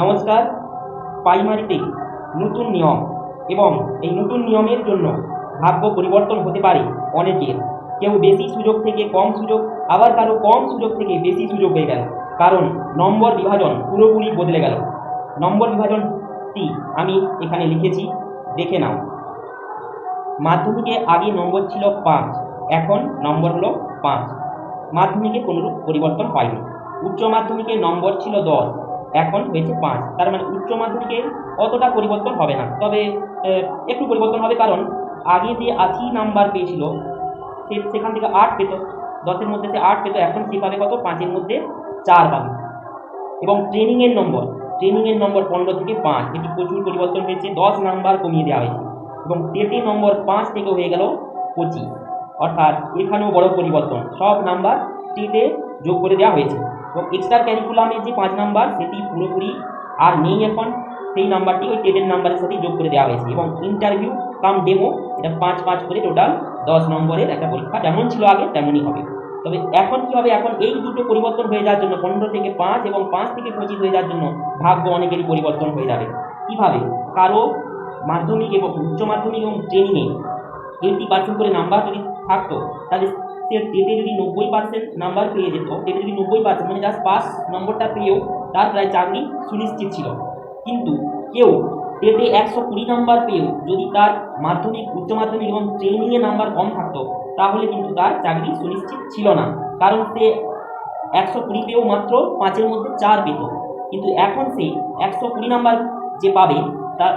নমস্কার প্রাইমারিতে নতুন নিয়ম এবং এই নতুন নিয়মের জন্য ভাগ্য পরিবর্তন হতে পারে অনেকের। কেউ বেশি সুযোগ থেকে কম সুযোগ, আবার কারও কম সুযোগ থেকে বেশি সুযোগ হয়ে গেল। কারণ নম্বর বিভাজন পুরোপুরি বদলে গেল। নম্বর বিভাজনটি আমি এখানে লিখেছি, দেখে নাও। মাধ্যমিকে আগে নম্বর ছিল পাঁচ, এখন নম্বর হলো পাঁচ। মাধ্যমিকে কোনোরূপ পরিবর্তন পায়নি উচ্চ মাধ্যমিকে নম্বর ছিল দশ এখন হয়েছে পাঁচ তার মানে উচ্চ মাধ্যমিকে অতটা পরিবর্তন হবে না। তবে একটু পরিবর্তন হবে কারণ আগে যে আশি নাম্বার পেয়েছিল, সে সেখান থেকে আট পেত। দশের মধ্যে সে আট পেত, এখন সে পাবে কত? পাঁচের মধ্যে চার পাবে। এবং ট্রেনিংয়ের নম্বর ট্রেনিংয়ের নম্বর পনেরো থেকে পাঁচ। এটি প্রচুর পরিবর্তন হয়েছে। দশ নাম্বার কমিয়ে দেওয়া হয়েছে। এবং টেটে নম্বর পাঁচ থেকে হয়ে গেল পঁচিশ। অর্থাৎ এখানেও বড় পরিবর্তন। সব নাম্বার টিতে যোগ করে দেওয়া হয়েছে। এবং এক্সট্রা ক্যারিকুলামের যে পাঁচ নাম্বার, সেটি পুরোপুরি আর নেই এখন। সেই নাম্বারটি ওই টেটের নাম্বারের সাথে যোগ করে দেওয়া হয়েছে। এবং ইন্টারভিউ কাম ডেমো এটা পাঁচ পাঁচ করে টোটাল দশ নম্বরের একটা পরীক্ষা। যেমন ছিল আগে, তেমনই হবে। তবে এখন কী হবে? এখন এই দুটো পরিবর্তন হয়ে যাওয়ার জন্য, পনেরো থেকে পাঁচ এবং পাঁচ থেকে পঁচিশ হয়ে যাওয়ার জন্য ভাগ্য অনেকেরই পরিবর্তন হয়ে যাবে। কীভাবে? কারও মাধ্যমিক এবং উচ্চ মাধ্যমিক এবং ট্রেনিংয়ে এইটি পার্সেন্ট করে নাম্বার যদি থাকতো, তাহলে টেটে যদি নব্বই পার্সেন্ট নাম্বার পেয়ে যেত টেটে যদি নব্বই পার্সেন্ট মানে জাস্ট পাস নম্বরটা পেয়েও তার প্রায় চাকরি সুনিশ্চিত ছিল। কিন্তু কেউ টেটে একশো কুড়ি নাম্বার পেয়েও যদি তার মাধ্যমিক, উচ্চ মাধ্যমিক এবং ট্রেনিংয়ে নাম্বার কম থাকতো, তাহলে কিন্তু তার চাকরি সুনিশ্চিত ছিল না। কারণ সে একশো কুড়ি পেয়েও মাত্র পাঁচের মধ্যে চার পেত। কিন্তু এখন সে একশো কুড়ি নাম্বার যে পাবে তার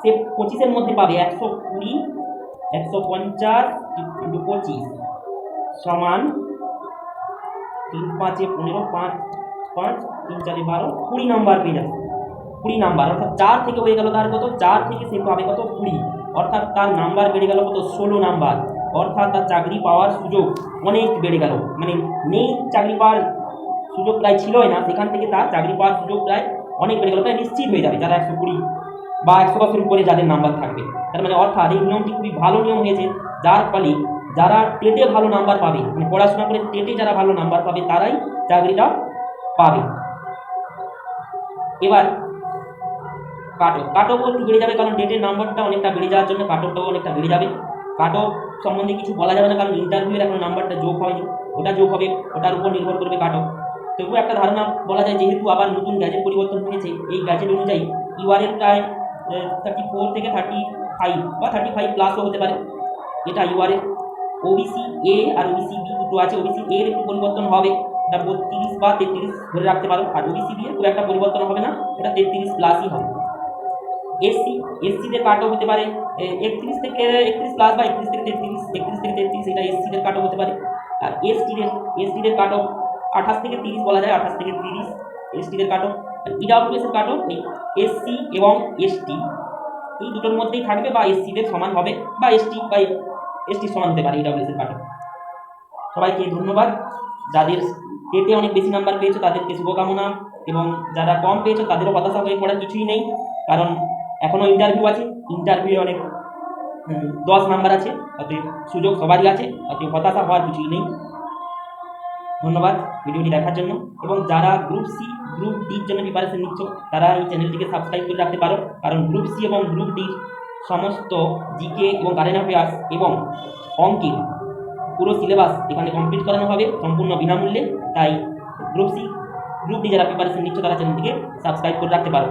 সে পঁচিশের মধ্যে পাবে একশো কুড়ি, একশো পঞ্চাশ পঁচিশ। সমান তিন পাঁচে পনেরো, পাঁচ পাঁচ, তিন চারে বারো, কুড়ি নাম্বার পেয়ে যাবে কুড়ি নাম্বার, অর্থাৎ চার থেকে হয়ে গেল তার কত? চার থেকে সে পাবে কত? কুড়ি। অর্থাৎ তার নাম্বার বেড়ে গেল কত? ষোলো নাম্বার। অর্থাৎ তার চাকরি পাওয়ার সুযোগ অনেক বেড়ে গেল। মানে নেই চাকরি পাওয়ার সুযোগ প্রায় ছিলই না। সেখান থেকে তার চাকরি পাওয়ার সুযোগ প্রায় অনেক বেড়ে গেল, প্রায় নিশ্চিত হয়ে যাবে। যারা একশো কুড়ি বা একশো বছর উপরে যাদের নাম্বার থাকবে। তার মানে অর্থাৎ এই নিয়মটি খুবই ভালো নিয়ম হয়েছে। যার ফলে যারা টেটে ভালো নাম্বার পাবে মানে পড়াশোনা করে টেটে যারা ভালো নাম্বার পাবে, তারাই চাকরিটা পাবে। এবার কাটক কাটকও একটু বেড়ে যাবে কারণ ডেটের নাম্বারটা অনেকটা বেড়ে যাওয়ার জন্য কাটকটাও অনেকটা বেড়ে যাবে। কাটক সম্বন্ধে কিছু বলা যাবে না কারণ ইন্টারভিউয়ের এখন নাম্বারটা যোগ হয়নি। ওটা যোগ হবে, ওটার উপর নির্ভর করবে কাটক তবুও একটা ধারণা বলা যায়, যেহেতু আবার নতুন গ্যাজেট পরিবর্তন হয়েছে, এই গ্যাজেট অনুযায়ী ইউআরের প্রায় থার্টি ফোর থেকে থার্টি ফাইভ বা থার্টি ফাইভ প্লাসও হতে পারে। এটা ইউআরের ওবিসি এ আর ওবিসি বি দুটো আছে। ওবিসি এর একটু পরিবর্তন হবে। এটা বত্রিশ বা তেত্রিশ ধরে রাখতে পারো। আর ওবিসি বি এর খুব একটা পরিবর্তন হবে না। এটা তেত্রিশ প্লাসই হবে। এসসি এসসিদের কাটও হতে পারে। একত্রিশ থেকে, একত্রিশ প্লাস বা একত্রিশ থেকে তেত্রিশ, একত্রিশ থেকে তেত্রিশ, এটা এসসিদের কাটও হতে পারে। আর এসটিদের এসটিদের কাটও আঠাশ থেকে তিরিশ বলা যায়, আঠাশ থেকে তিরিশ এসটিদের কাটও ইডাব্লিউএসের কাটও এই এসসি এবং এসটি এই দুটোর মধ্যেই থাকবে বা এসসিদের সমান হবে বা এসটি বা এসটি সমান হতে পারে ইডাব্লিউএসের কাটও সবাইকে ধন্যবাদ। যাদের টেটে অনেক বেশি নাম্বার পেয়েছ, তাদেরকে শুভকামনা। এবং যারা কম পেয়েছ, তাদেরও হতাশা হয়ে পড়ার কিছুই নেই। কারণ এখনও ইন্টারভিউ আছে। ইন্টারভিউ অনেক দশ নাম্বার আছে। অতএব সুযোগ সবারই আছে। অতএব হতাশা হওয়ার কিছুই নেই। ধন্যবাদ ভিডিওটি দেখার জন্য। এবং যারা গ্রুপ সি গ্রুপ ডির জন্য প্রিপারেশন নিচ্ছ, তারা এই চ্যানেলটিকে সাবস্ক্রাইব করে রাখতে পারো। কারণ গ্রুপ সি এবং গ্রুপ ডির সমস্ত জিকে এবং কারেন্ট অ্যাফেয়ার্স এবং অঙ্কের পুরো সিলেবাস এখানে কমপ্লিট করানো হবে সম্পূর্ণ বিনামূল্যে। তাই গ্রুপ সি গ্রুপ ডি যারা প্রিপারেশন নিচ্ছ তারা চ্যানেলটিকে সাবস্ক্রাইব করে রাখতে পারো।